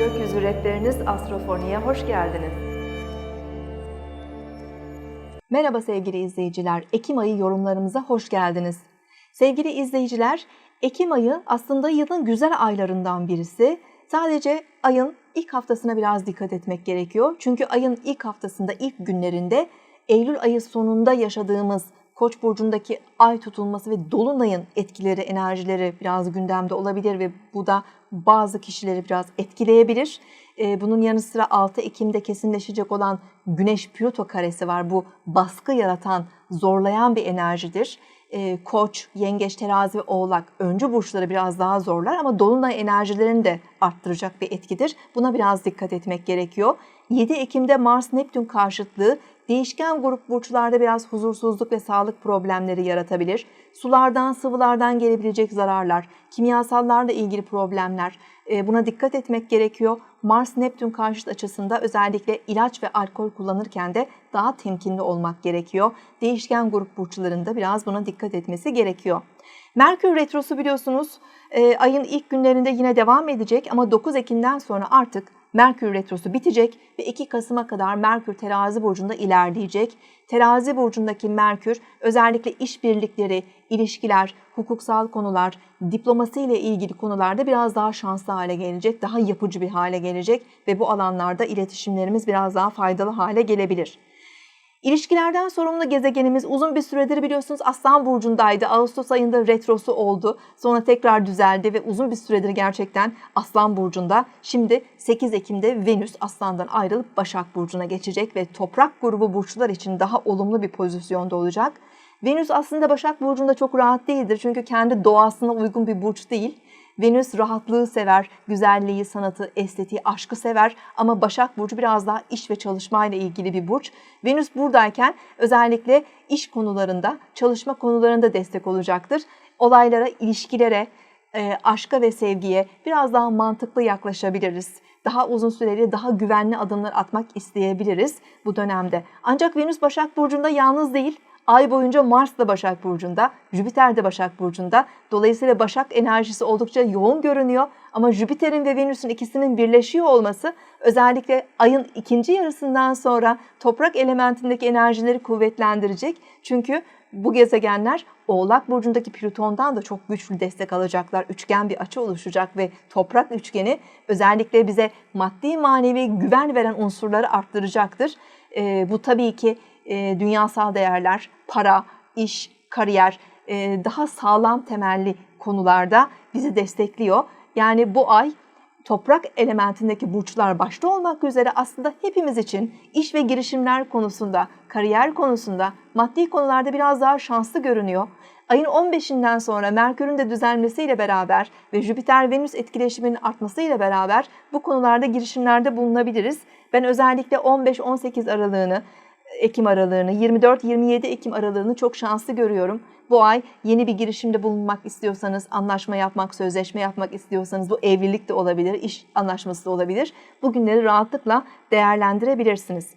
seyretleriniz Astrofoni'ye hoş geldiniz. Merhaba sevgili izleyiciler, Ekim ayı yorumlarımıza hoş geldiniz. Sevgili izleyiciler, Ekim ayı aslında yılın güzel aylarından birisi. Sadece ayın ilk haftasına biraz dikkat etmek gerekiyor. Çünkü ayın ilk haftasında, ilk günlerinde Eylül ayı sonunda yaşadığımız Koç burcundaki ay tutulması ve dolunayın etkileri, enerjileri biraz gündemde olabilir ve bu da bazı kişileri biraz etkileyebilir. Ee, bunun yanı sıra 6 Ekim'de kesinleşecek olan Güneş Plüto karesi var. Bu baskı yaratan, zorlayan bir enerjidir. Ee, Koç, Yengeç, Terazi ve Oğlak öncü burçları biraz daha zorlar ama dolunay enerjilerini de arttıracak bir etkidir. Buna biraz dikkat etmek gerekiyor. 7 Ekim'de Mars Neptün karşıtlığı değişken grup burçlarda biraz huzursuzluk ve sağlık problemleri yaratabilir. Sulardan, sıvılardan gelebilecek zararlar, kimyasallarla ilgili problemler e, buna dikkat etmek gerekiyor. Mars Neptün karşıt açısında özellikle ilaç ve alkol kullanırken de daha temkinli olmak gerekiyor. Değişken grup burçlarında biraz buna dikkat etmesi gerekiyor. Merkür Retrosu biliyorsunuz e, ayın ilk günlerinde yine devam edecek ama 9 Ekim'den sonra artık Merkür Retrosu bitecek ve 2 Kasım'a kadar Merkür terazi burcunda ilerleyecek. Terazi burcundaki Merkür özellikle işbirlikleri, ilişkiler, hukuksal konular, diplomasi ile ilgili konularda biraz daha şanslı hale gelecek, daha yapıcı bir hale gelecek ve bu alanlarda iletişimlerimiz biraz daha faydalı hale gelebilir. İlişkilerden sorumlu gezegenimiz uzun bir süredir biliyorsunuz Aslan Burcu'ndaydı. Ağustos ayında retrosu oldu. Sonra tekrar düzeldi ve uzun bir süredir gerçekten Aslan Burcu'nda. Şimdi 8 Ekim'de Venüs Aslan'dan ayrılıp Başak Burcu'na geçecek ve toprak grubu burçlar için daha olumlu bir pozisyonda olacak. Venüs aslında Başak Burcu'nda çok rahat değildir çünkü kendi doğasına uygun bir burç değil. Venüs rahatlığı sever, güzelliği, sanatı, estetiği, aşkı sever ama Başak Burcu biraz daha iş ve çalışmayla ilgili bir burç. Venüs buradayken özellikle iş konularında, çalışma konularında destek olacaktır. Olaylara, ilişkilere, e, aşka ve sevgiye biraz daha mantıklı yaklaşabiliriz. Daha uzun süreli, daha güvenli adımlar atmak isteyebiliriz bu dönemde. Ancak Venüs Başak Burcu'nda yalnız değil, Ay boyunca Mars da Başak Burcu'nda, Jüpiter de Başak Burcu'nda. Dolayısıyla Başak enerjisi oldukça yoğun görünüyor. Ama Jüpiter'in ve Venüs'ün ikisinin birleşiyor olması özellikle ayın ikinci yarısından sonra toprak elementindeki enerjileri kuvvetlendirecek. Çünkü bu gezegenler Oğlak Burcu'ndaki Plüton'dan da çok güçlü destek alacaklar. Üçgen bir açı oluşacak ve toprak üçgeni özellikle bize maddi manevi güven veren unsurları arttıracaktır. E, bu tabii ki e, dünyasal değerler, para, iş, kariyer e, daha sağlam temelli konularda bizi destekliyor. Yani bu ay toprak elementindeki burçlar başta olmak üzere aslında hepimiz için iş ve girişimler konusunda, kariyer konusunda, maddi konularda biraz daha şanslı görünüyor. Ayın 15'inden sonra Merkür'ün de düzelmesiyle beraber ve Jüpiter-Venüs etkileşiminin artmasıyla beraber bu konularda girişimlerde bulunabiliriz. Ben özellikle 15-18 aralığını Ekim aralığını, 24-27 Ekim aralığını çok şanslı görüyorum. Bu ay yeni bir girişimde bulunmak istiyorsanız, anlaşma yapmak, sözleşme yapmak istiyorsanız bu evlilik de olabilir, iş anlaşması da olabilir. Bu günleri rahatlıkla değerlendirebilirsiniz.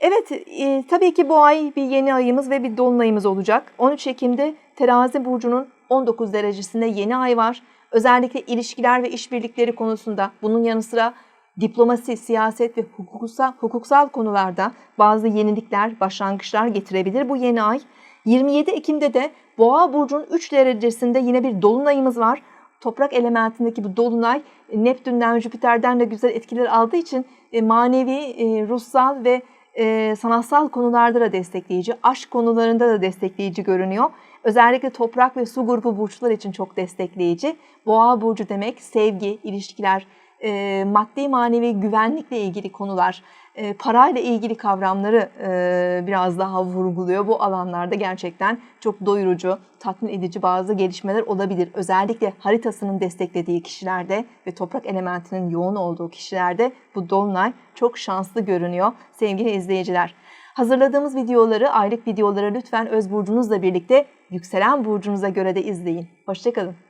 Evet, e, tabii ki bu ay bir yeni ayımız ve bir dolunayımız olacak. 13 Ekim'de Terazi burcunun 19 derecesinde yeni ay var. Özellikle ilişkiler ve işbirlikleri konusunda bunun yanı sıra diplomasi, siyaset ve hukuksal, hukuksal konularda bazı yenilikler, başlangıçlar getirebilir bu yeni ay. 27 Ekim'de de Boğa burcunun 3 derecesinde yine bir dolunayımız var. Toprak elementindeki bu dolunay Neptün'den, Jüpiter'den de güzel etkiler aldığı için e, manevi, e, ruhsal ve e, sanatsal konularda da destekleyici, aşk konularında da destekleyici görünüyor. Özellikle toprak ve su grubu burçlar için çok destekleyici. Boğa burcu demek sevgi, ilişkiler, e, maddi manevi güvenlikle ilgili konular, e, parayla ilgili kavramları e, biraz daha vurguluyor. Bu alanlarda gerçekten çok doyurucu, tatmin edici bazı gelişmeler olabilir. Özellikle haritasının desteklediği kişilerde ve toprak elementinin yoğun olduğu kişilerde bu dolunay çok şanslı görünüyor sevgili izleyiciler. Hazırladığımız videoları, aylık videoları lütfen öz burcunuzla birlikte yükselen burcunuza göre de izleyin. Hoşçakalın.